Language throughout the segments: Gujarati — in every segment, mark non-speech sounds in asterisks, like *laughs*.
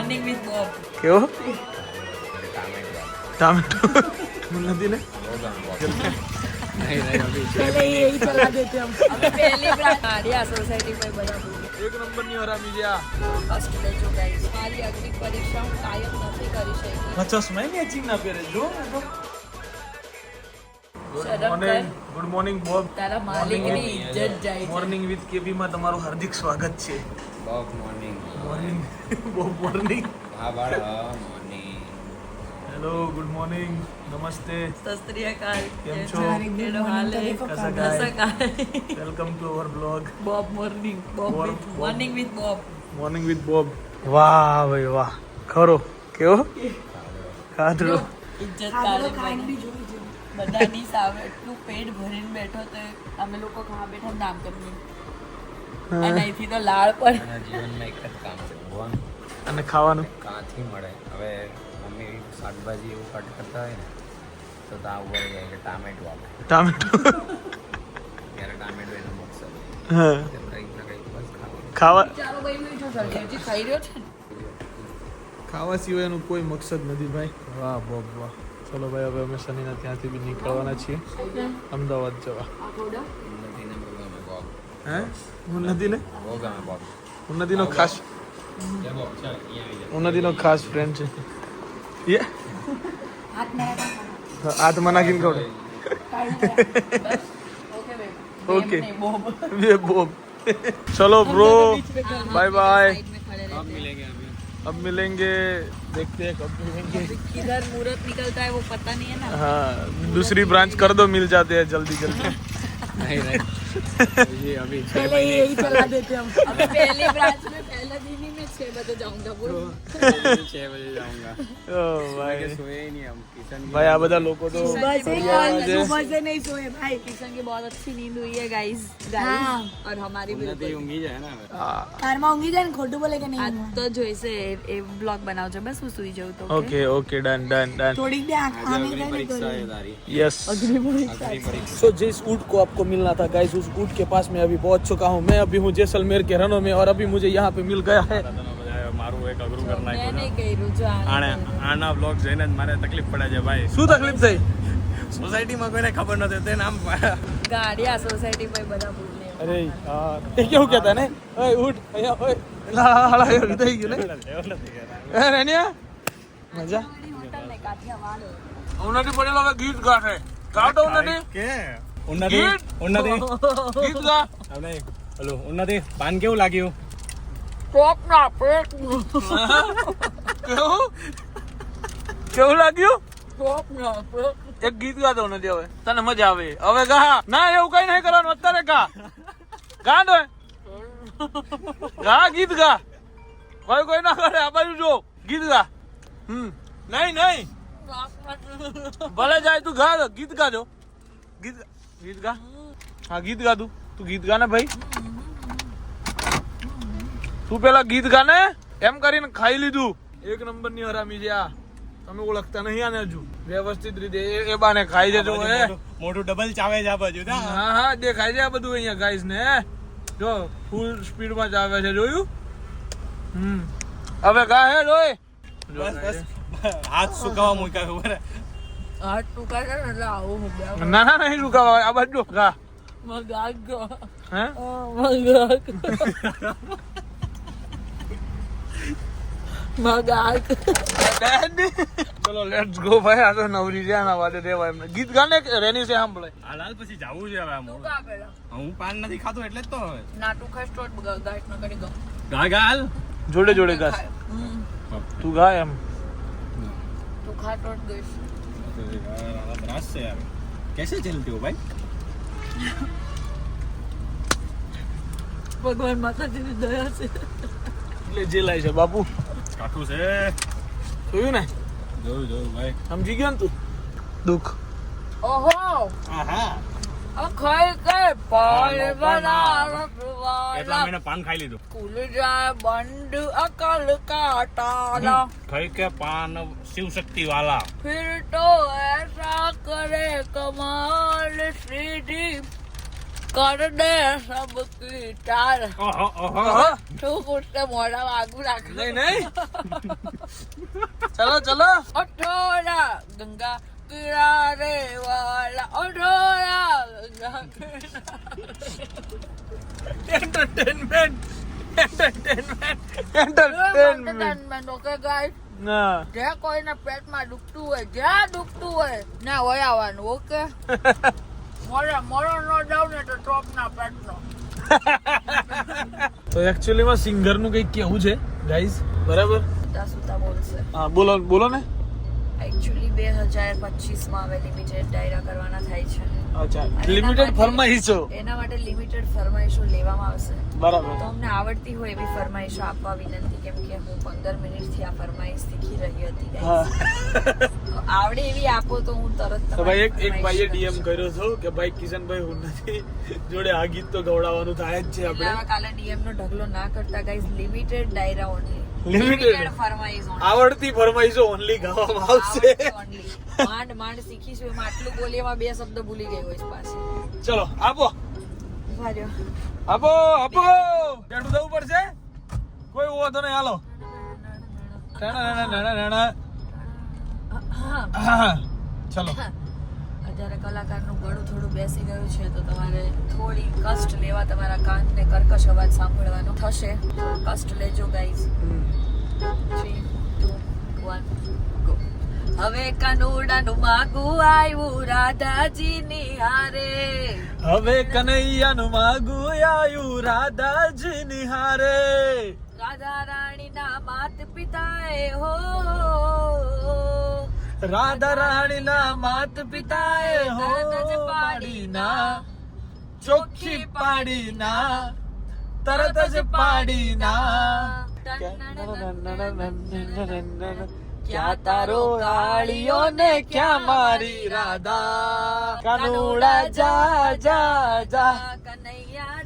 મોર્નિંગ વિથ બોબ કેવો? ટામેટો મને નથી લે એક નંબરની હરામી છે આ. પચાસ મહિને અચીવ ના પહેરે. જો. Good morning good morning Bob તારા માલિકની ઇજ્જત જાય છે. મોર્નિંગ વિથ કેબી માં તમારું હાર્દિક સ્વાગત છે. Bob morning morning Bob morning હા બાળા મોર્નિંગ હેલો ગુડ મોર્નિંગ નમસ્તે સત શ્રી અકાલ કેમ છો? કેડો હાલે? કસા કાય? કસા welcome to our blog Bob morning Bob morning with Bob morning with Bob વાહ ભાઈ વાહ ખરો. કેવો? *laughs* ખાધરો. ઇજ્જત કાલે બની. બધાની સામે એટલું પેટ ભરીને બેઠો તો અમે લોકો ખાવા બેઠા નામ કંપની અને અહીંથી તો લાળ પણ. જીવનમાં એક જ કામ છે ભગવાન. અને ખાવાનું? કાંથી મળે? હવે મમ્મી શાકભાજી એવું કટ કરતા હોય ને તો ત્યાં ઉપર જાય કે ટામેટું આપે. ટામેટો. ત્યારે ટામેટું એનો મકસદ હા. કંઈક ને કંઈક બસ ખાવાનું. ખાવા ચાલો ભાઈ ખાઈ રહ્યો છે ખાવા સિવાયનું કોઈ મકસદ નથી ભાઈ. વાહ બોબ વાહ. ચલો ભાઈ, હવે અમે શનિના ત્યાંથી બી નીકળવાના છીએ. અમદાવાદ જવા. હે? ઉન્નતિને ઉન્નતિનો ખાસ ઉન્નતિનો ખાસ ફ્રેન્ડ છે. યે? હાથ મનાકીને ખવડે. ઓકે. બે બોબ ચલો બ્રો બાય બાય મિલેંગે अब मिलेंगे देखते हैं कब मिलेंगे। किधर मुहूर्त निकलता है वो पता नहीं है ना। हाँ दूसरी ब्रांच कर दो मिल जाते हैं जल्दी जल्दी। *laughs* नहीं नहीं। *laughs* ये अभी पहले यही चला देते हम। *laughs* अभी पहली ब्रांच में छह बजे जाऊंगा बोल बजे छः बजे जाऊंगा *laughs* ओ भाई सोए ही नहीं हम किचन भाई આ બધા લોકો તો सुबह से આજે सुबह से नहीं सोए भाई किशन की बहुत अच्छी नींद हुई है गाइस गाइस और हमारी उन्नति बिल्कुल ઊંઘી જાય ને હવે હા, કારમાં ઊંઘી જાય ને ખોટું બોલે કે નહીં આ તો જોઈશે એ બ્લોગ બનાવજો બસ હું સુઈ જાઉં તો okay okay done done done થોડીક બે આંખ આજે આમી અગ્નિ જાય ને પરીક્ષા है तारी यस अग्नि परीक्षा सो जिस ऊँट को आपको मिलना था गाइस उस ऊँट के पास मैं अभी पहुंच चुका हूँ मैं अभी हूँ जैसलमेर के रनों में और अभी मुझे यहाँ पे मिल गया है મારું એક અઘરું કરી નાખ્યું આણે આના બ્લોગ જોઈને જ મારે તકલીફ પડે છે ભાઈ. શું તકલીફ થઈ? સોસાયટીમાં કોઈને ખબર નથી તે નામ ગાડિયા આ સોસાયટી પર બધા અરે એ કેવું કહેતા ને? ઓય ઊઠ અહીંયા ઓય. લા હાલા એવું થઈ ગયું ને? હે રેનિયા? મજા? હોટલ ને કાઠિયાવાડ ઉન્નતિ પડેલો હવે ગીત ગાશે. ગાતો ઉન્નતિ? કે? ઉન્નતિ? ગીત? ગીત ગા. *laughs* આપણે હલો ઉન્નતિ પાન કેવું લાગ્યું? ટોપ ના પેટ કેવું કેવું લાગ્યું ટોપ ના પેટ એક ગીત ગાતો નથી હવે તને મજા આવે હવે ગા ના એવું કઈ નહીં કરવાનું અત્યારે ગા ગા દો ગા ગીત ગા કોઈ કોઈ ના કરે આ બાજુ જો ગીત ગા હમ નહીં નહીં ભલે જાય તું ગા ગીત ગાજો ગીત ગીત ગા હા ગીત ગા તું તું ગીત ગા ને ભાઈ તું પેલા ગીત ગાને? એમ કરીને ખાઈ લીધું. એક નંબરની હરામી છે આ. તમે ઓળખતા નહીં આને હજુ. વ્યવસ્થિત રીતે એ- બાને ખાઈ જજો એ મોટું ડબલ ચાવે છે આ બાજુ હા હા દેખાય છે આ બધું અહીંયા ગાઈસ ને જો ફૂલ સ્પીડમાં જ છે જોયું? હમ. હવે ગા હે જોય બસ બસ. હાથ સુકાવા મૂક્યા ખબર હાથ ટૂંકા છે ને એટલે આવું હું ના ના નહીં સુકાવા આ બાજુ ગા. મગાગ હે? મગાગ *laughs* મગાગ ચલો લેટ્સ ગો ભાઈ. આ તો નવરી છે આના વાડે રેવાય એમને. ગીત ગાને રેની છે સાંભળે? હાલ પછી જાવું છે હવે આમ. હું પાન નથી ખાતો એટલે જ તો હવે. ના તું ખાસ તો ગાઈટ ન કરી દો ગા જોડે જોડે ગાસ તું ગા એમ. તું ખા ટોટ ગઈશ. છે યાર. કેસે ચલતી હો ભાઈ? ભગવાન માતાજીની દયા છે. એટલે જેલાય છે બાપુ. કાઠું છે. જોયું ને? જોયું જોયું ભાઈ. સમજી ગયો ને તું? દુઃખ. ઓહો! આહા. ખાઈ કે પાલ બના એટલા મેને પાન ખાઈ લીધું. કુલ જાય બંડ અકલ કાટાલા ખાઈ કે પાન શિવ શક્તિ વાલા ફિર તો એસા કરે કમાલ શ્રીજી. ચલો ચલો. અઠોરા ગંગા કિનારે વાલા. અઠોરા Ganga entertainment entertainment entertainment okay guys ના. જે કોઈને પેટમાં દુખતું હોય જ્યાં દુખતું હોય ના હોય આવવાનું ઓકે *laughs* તો *laughs* એકચ્યુઅલીમાં સિંગરનું કંઈક કેવું છે ગાઈઝ બરાબર? બોલો બોલો ને. એકચ્યુઅલી બે હજાર પચીસમાં હવે લિમિટેડ ડાયરા કરવાના થાય છે. અચ્છા લિમિટેડ ફરમાઈશો? એના માટે લિમિટેડ ફરમાઈશો લેવામાં આવશે. બરાબર. તો અમને આવડતી હોય એવી ફરમાઈશો આપવા વિનંતી કેમ કે હું પંદર મિનિટથી આ ફરમાઈશ શીખી રહી હતી આવડે એવી આપો તો હું તરત ભાઈ એક એક ભાઈએ ડીએમ. કર્યો છો કે ભાઈ કિશનભાઈ હું નથી જોડે આ ગીત તો ગવડાવવાનું થાય જ છે આપણે. કાલે ડીએમ નો ઢગલો ના કરતા ગાઈઝ લિમિટેડ ડાયરા ઓનલી ફરમાઈશ. આવડતી ફરમાઈશો ઓનલી ગાવામાં આવશે. માંડ માંડ શીખીશું. એમાં આટલું બોલી એમાં બે શબ્દ ભૂલી ગઈ હોય પાછી. ચલો આપો. આપો આપો. બેઠું થવું પડશે? કોઈ વાંધો નહીં હાલો. ચલો. અત્યારે કલાકારનું ગળું થોડું બેસી ગયું છે તો તમારે થોડી કષ્ટ લેવા તમારા કાનને કર્કશ અવાજ સાંભળવાનો થશે. કષ્ટ લેજો guys three two one go હવે કાનુડાનું માગું આવ્યું રાધાજીની હારે. હવે કનૈયાનું માગું આવ્યું રાધાજી નિહારે રાધા રાણીના માત પિતાએ હો. રાધા રાણીના માત પિતાએ હો પાડી ના ચોખ્ખી પાડીના તરત જ પાડીના. ક્યાં તારો કાળીઓ ને ક્યાં મારી રાધા? કનુડા જા જા જા. કનૈયા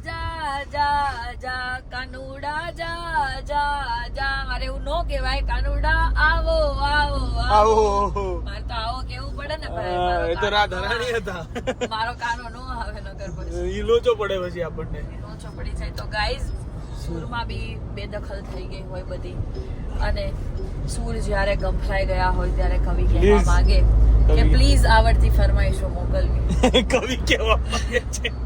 જા જા જા કાનુડા જા જા જા. મારે એવું નો કહેવાય કાનુડા આવો આવો આવો. મારે તો આવો કેવું પડે ને ભાઈ. મારો એ તો કાનો- હતા. મારો કાનો નો આવે નગર પછી. ઈ લોચો પડે પછી આપણને. લોચો પડી જાય. તો ગાઈઝ સૂરમાં બી બેદખલ થઈ ગઈ હોય બધી. અને સૂર જ્યારે ગંભરાઈ ગયા હોય ત્યારે કવિ કહેવા માંગે કે પ્લીઝ આવડતી ફરમાઈશો મોકલવી. *laughs* કવિ કેવા માંગે છે.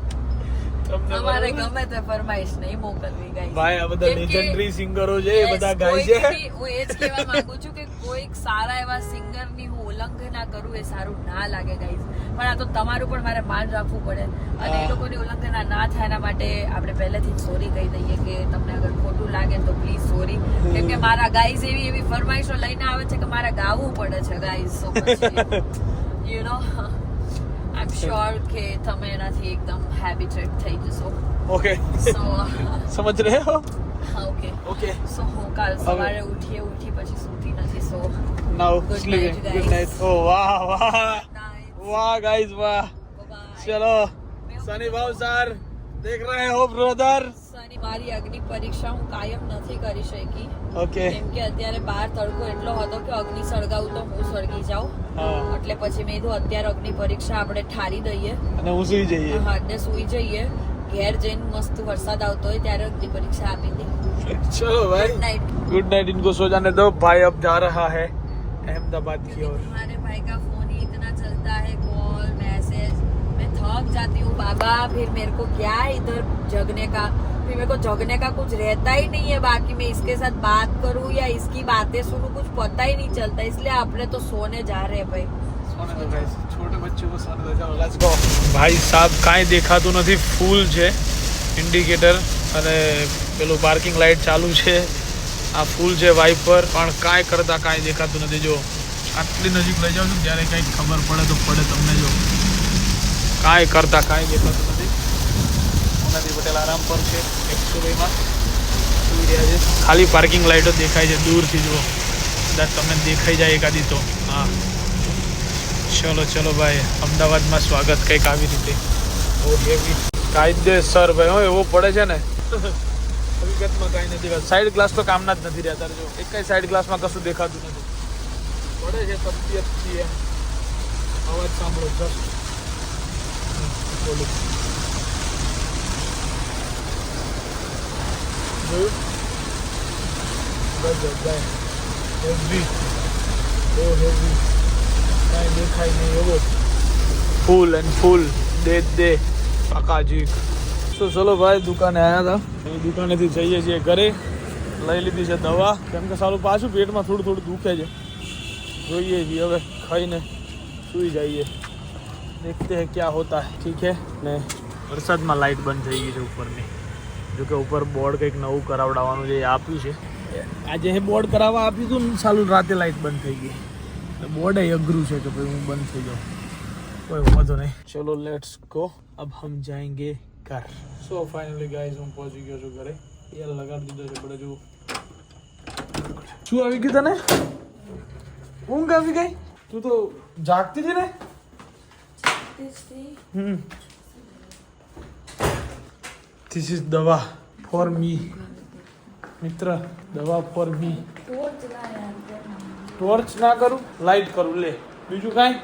અમારે ગમે તે ફરમાઈશ નહીં મોકલવી ગાઈઝ ભાઈ આ બધા લેજન્ડરી સિંગરો છે એ બધા ગાય છે. હું એ જ કહેવા માંગુ છું કે કોઈક સારા એવા સિંગરની હું ઉલ્લંઘના કરું એ સારું ના લાગે ગાઈઝ પણ આ તો તમારું પણ મારે માન રાખવું પડે. અને એ લોકોની ઉલ્લંઘના ના થાય એના માટે આપણે પહેલેથી જ સોરી કહી દઈએ કે તમને અગર ખોટું લાગે તો પ્લીઝ સોરી કેમ કે મારા ગાઈઝ એવી એવી ફરમાઈશો લઈને આવે છે કે મારે ગાવું પડે છે guys so you know I am sure કે તમે એનાથી એકદમ હેબિટેડ થઈ જશો ઓકે સો સમજ રહે હો ઓકે ઓકે સો હું કાલ સવારે ઉઠીએ ઉઠી પછી સૂતી નથી so now Good sleeping night, good guys. Night ઓ વાહ વાહ Night. વાહ ગાઈસ વાહ Bye-bye. ચલો સની ભાવ સર દેખ રહે હો બ્રધર શનિ મારી અગ્નિ પરીક્ષા હું કાયમ નથી કરી શકી ઓકે કેમ કે અત્યારે બહાર તડકો એટલો હતો કે અગ્નિ સળગાવું તો હું સળગી જાઉં હા એટલે પછી મેં કીધું અત્યારે અગ્નિ પરીક્ષા આપણે ઠારી દઈએ અને હું સુઈ જઈએ હાથને સુઈ જઈએ ઘેર જઈને મસ્ત વરસાદ આવતો હોય ત્યારે અગ્નિ પરીક્ષા આપી દે चलो भाई नाइट गुड नाइट इनको सो जाने दो भाई अब जा रहा है अहमदाबाद की ओर तुम्हारे भाई का फोन ही इतना चलता है कॉल मैसेज मैं थक जाती हूँ बाबा फिर मेरे को क्या है इधर जगने का फिर मेरे को जगने का कुछ रहता ही नहीं है बाकी मैं इसके साथ बात करूँ या इसकी बातें सुनूं कुछ पता ही नहीं चलता इसलिए अपने तो सोने जा रहे हैं भाई छोटे बच्चे को सोने दो चलो लेट्स गो ભાઈ સાહેબ કાંઈ દેખાતું નથી ફૂલ છે ઇન્ડિકેટર અને પેલું પાર્કિંગ લાઇટ ચાલુ છે આ ફૂલ છે વાઇપર પણ કાંઈ કરતા કાંઈ દેખાતું નથી જો આટલી નજીક લઈ જાઉં છું ત્યારે કંઈક ખબર પડે તો પડે તમને જો કાંઈ કરતા કાંઈ દેખાતું નથી. ઉનાથી પટેલ આરામ પર છે રહ્યા છે. ખાલી પાર્કિંગ લાઇટો દેખાય છે, દૂરથી જુઓ. કદાચ તમને દેખાઈ જાય એકાદી તો. હા. ચલો ચલો ભાઈ, અમદાવાદમાં સ્વાગત કંઈક આવી રીતે. બહુ હેવી કાયદેસર ભાઈ, હો, એવો પડે છે ને. હકીકતમાં કાંઈ નથી સાઈડ ગ્લાસ તો કામના જ નથી રહ્યા તારે જો. એક કઈ સાઈડ ગ્લાસમાં કશું દેખાતું નથી. પડે છે તબિયત છીએ અવાજ સાંભળો જસ્ટ फुल एंड फुल दे दे पका जी तो चलो भाई दुकान आया था। दुकाने थी चाहिए जी करे। लाई ली थी से दवा। कम के सालों पास पेट में थोड़ थोड़ी दुखे जो जो जी हमें खाई ने सुई जाइए देखते हैं क्या होता है, ठीक है? ને વરસાદમાં લાઇટ બંધ થઈ ગઈ છે ઉપરની. જોકે ઉપર બોર્ડ કંઈક નવું કરાવડાવવાનું જે આપ્યું છે. આજે એ બોર્ડ કરાવવા આપ્યું હતું ને, સાલું રાતે લાઇટ બંધ થઈ ગઈ. એટલે બોર્ડ અઘરું છે કે ભાઈ હું બંધ થઈ જાઉં. કોઈ વાંધો નહીં. ચલો લેટ્સ ગો અબ હમ જાએંગે ઘર. સો ફાઇનલી ગાઈઝ હું પહોંચી ગયો છું ઘરે. યાર લગાડી દીધો છે પડે જો શું આવી ગયું તને? ઊંઘ આવી ગઈ? તું તો જાગતી હતી ને? ધીસ ઇઝ દવા ફોર મી મિત્ર દવા ફોર મી ટોર્ચ ના કરું લાઈટ કરું લે બીજું કાંઈ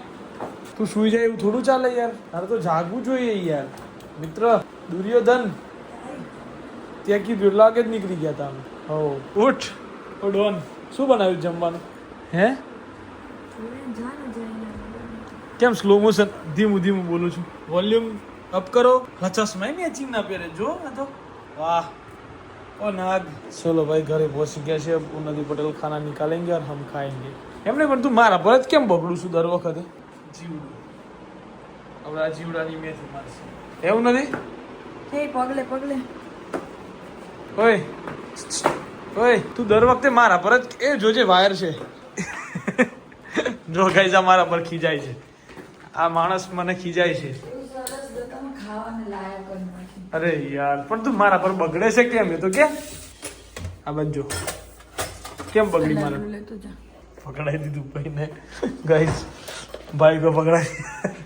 તું સુઈ જાય એવું થોડું ચાલે યાર તારે તો જાગવું જોઈએ યાર મિત્ર દુર્યોધન ત્યાં કીધું એટલે આગે જ નીકળી ગયા હતા અમે હો ઉઠ ઓ ડોન શું બનાવ્યું જમવાનું હે કેમ સ્લો મોશન ધીમું ધીમું બોલું છું. વોલ્યુમ અપ કરો. હચસમાં મેચિંગ ના પહેરે. જો આ તો. વાહ. ઓ નાગ. ચલો ભાઈ ઘરે પહોંચી ગયા છે ઉન્નતિ પટેલ ખાના નિકાલેંગે અને હમ ખાએંગે એમને પણ તું મારા પર જ કેમ બગડું છું દર વખતે? જીવડું. હવે આ જીવડાની મેથી મારશે એવું નથી? એ પગલે પગલે. ઓય. ઓય તું દર વખતે મારા પર જ એ જોજે વાયર છે. જો ગાઈઝ મારા પર ખીજાય છે. આ માણસ મને ખીજાય છે. અરે યાર પણ તું મારા પર બગડે છે કેમ? એ તો કે. આ બાજુ. કેમ બગડી મારે? પકડાઈ દીધું ભાઈને. ગાઈસ ભાઈ કો પકડાઈ.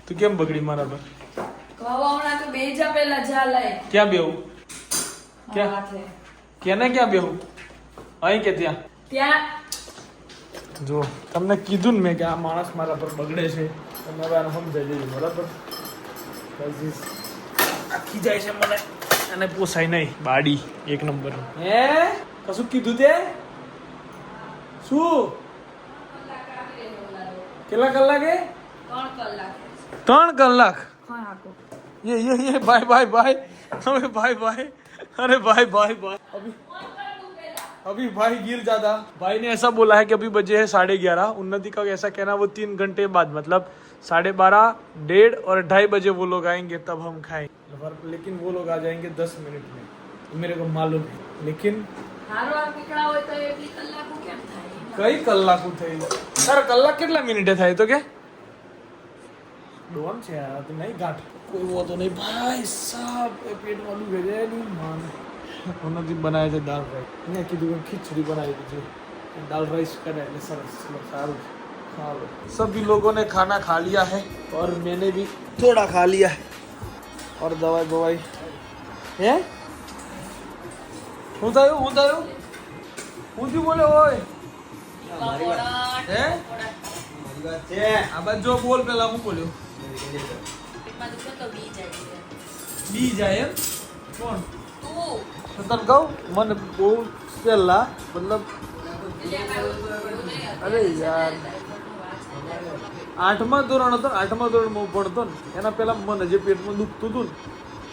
તું કેમ બગડી મારા પર? કહો તો બે જા પેલા જા લઈ ક્યાં બેહું? ક્યાં? કેને ક્યાં બેહું? અહીં કે ત્યાં? ત્યાં. જો તમને કીધું ને મેં કે આ માણસ મારા પર બગડે છે. તમે હવે આને સમજાઈ દેજો બરાબર Guys, આખી જાય છે મને અને પોસાય નહીં બાડી એક નંબર હે કશું કીધું તે શું કેટલા કલાકે ત્રણ કલાક ત્રણ કલાક હા હાકો ये ये ये बाय बाय बाय अबे बाय बाय अरे बाय बाय बाय अभी अभी भाई गिर जाता भाई ने ऐसा बोला है कि अभी बजे है साढ़े ग्यारह उन्नति का ऐसा कहना वो तीन घंटे बाद मतलब साढ़े बारह डेढ़ और ढाई बजे वो लोग आएंगे तब हम खाएंगे पर- लेकिन वो लोग आ जाएंगे दस मिनट में मेरे को मालूम है लेकिन હારો આ નીકળા હોય તો એટલી કલાકો કેમ થાય કઈ કલાકો થઈ તારે કલાક કેટલા મિનિટે થાય તો કે ડોન છે આ તો નહીં ગાંઠ કોઈ વાંધો નહીં ભાઈ સાહેબ એ પેટમાં દુખે છે એની માને ઓનરથી બનાવે છે દાળ રાઈસ એને કીધું કે ખીચડી બનાવી દીધી दाल राइस करे એટલે સરસ ચલો સારું खा लो सभी लोगों ने खाना खा लिया है और मैंने भी थोड़ा खा लिया है और दवाई बवाई હે હું થયું હું થયું હું થયું બોલે ઓય હે આ બાજુ જો બોલ પેલા હું બોલ્યો બી જાય એમ કોણ તો તને કહું મને બહુ પહેલા મતલબ અરે યાર આઠમા ધોરણ હતો આઠમા ધોરણમાં હું ભણતો ને, એના પહેલા મને જે પેટમાં દુખતું હતું ને,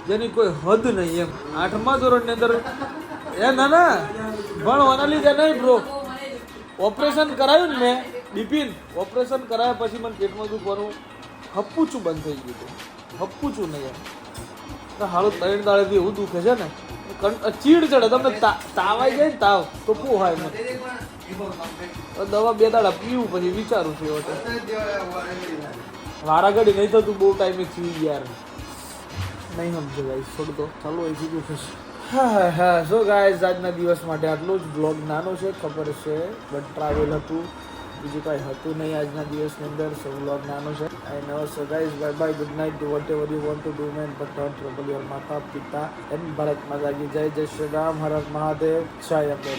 જેની કોઈ હદ નહીં એમ. આઠમા ધોરણની અંદર એ ના ના, ભણવાના લીધે નહીં બ્રો ઓપરેશન કરાયું ને મેં બિપિન ઓપરેશન કરાયા પછી મને પેટમાં દુખવાનું હપ્પુચું બંધ થઈ ગયું હતું. હપ્પુચું નહીં એમ. હાળું ત્રણ દાડેથી એવું દુખે છે ને ચીડ ચડે, તમને તાવ આવી જાય ને તાવ, તો પોહાય મને. તો દવા બે દાડા પીવું પછી વિચારું છું એવો વારા ઘડી નહીં થતું બહુ ટાઈમે થયું યાર. નહીં સમજો ગાઈસ છોડ તો ચાલો એ બીજું થશે હા હા સો ગાઈસ આજના દિવસ માટે આટલો જ. બ્લોગ નાનો છે, ખબર છે બટ ટ્રાવેલ હતું. બીજું કાંઈ હતું નહીં આજના દિવસની અંદર, સો બ્લોગ નાનો છે. No so guys bye bye good night do whatever you want to do man but don't trouble your માતા પિતા એન્ડ ભારત માતા કી જય જય શ્રી રામ હર હર મહાદેવ જય અંબે